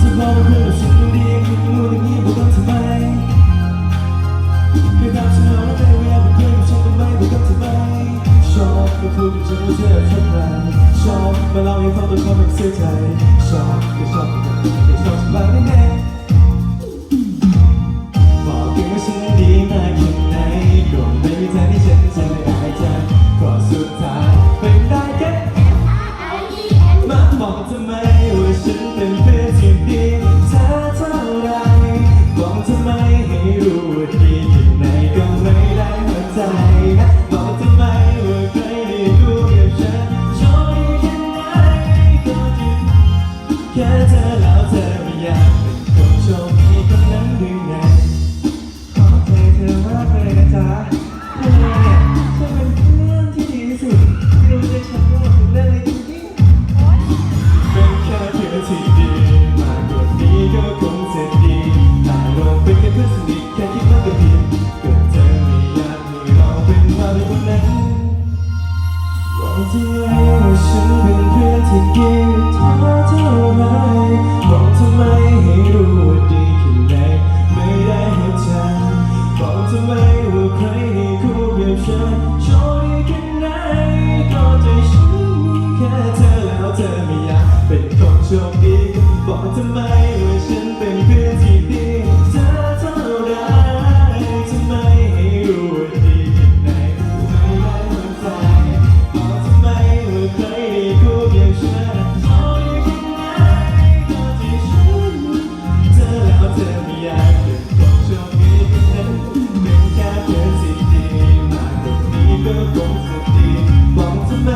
จะบอกเพื่อนฉันดีคุณมูนอย่างนี้บอกทำไมเคยตามฉันแล้วแต่ว่าเป็นเพื่อนฉันทำไมบอกกันทำไมชอบก็พูดกับฉันไม่เชื่อชอบใครชอบมาเล่าให้ฟังตัวเขาไม่เสียใจชอบก็ชอบแต่ชอบฉันบ้างได้ไแค่เธอแล้วเธอไม่อยากเป็นคนโชคดีคนนั้นหรือไงขอบใจเธอมากเลยนะจ๊ะเธอเนี่ยจะเป็นเพื่อนที่ดีที่สุดที่รู้ใจฉันว่าถึงเรื่องอะไรจริงๆเป็นแค่เพื่อนที่ดีมากกว่านี้ก็คงจะดีแต่เราเป็นแค่เพื่อนสนิทแค่คิดว่าก็ดีก็เธอไม่อยากให้เราเป็นมาเป็นคนนั้นบอกเธอว่าฉันเป็นเพื่อนที่ดี บอกทำไมว่าฉันเป็นเพื่อนที่ดีเธอเท่าไรทำไมให้รู้ว่าดีแค่ไหนไม่ได้หัวใจบอกทำไมว่าใครให้คู่กับฉันโชคดีแค่ไหนก็ใจฉันเธอแล้วเธอไม่อยากเป็นคนโชคดีแค่นั้นเป็นแค่เพื่อนที่ดีมากกว่านี้ก็คงจะดีบอกทำไม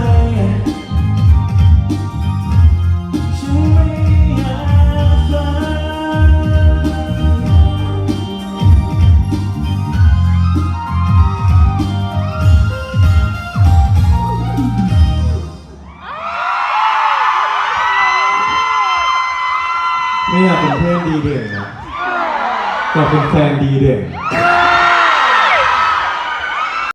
ไม่อยากเป็นเพื่อนดีเด่นนะอยากเป็นแฟนดีเด่น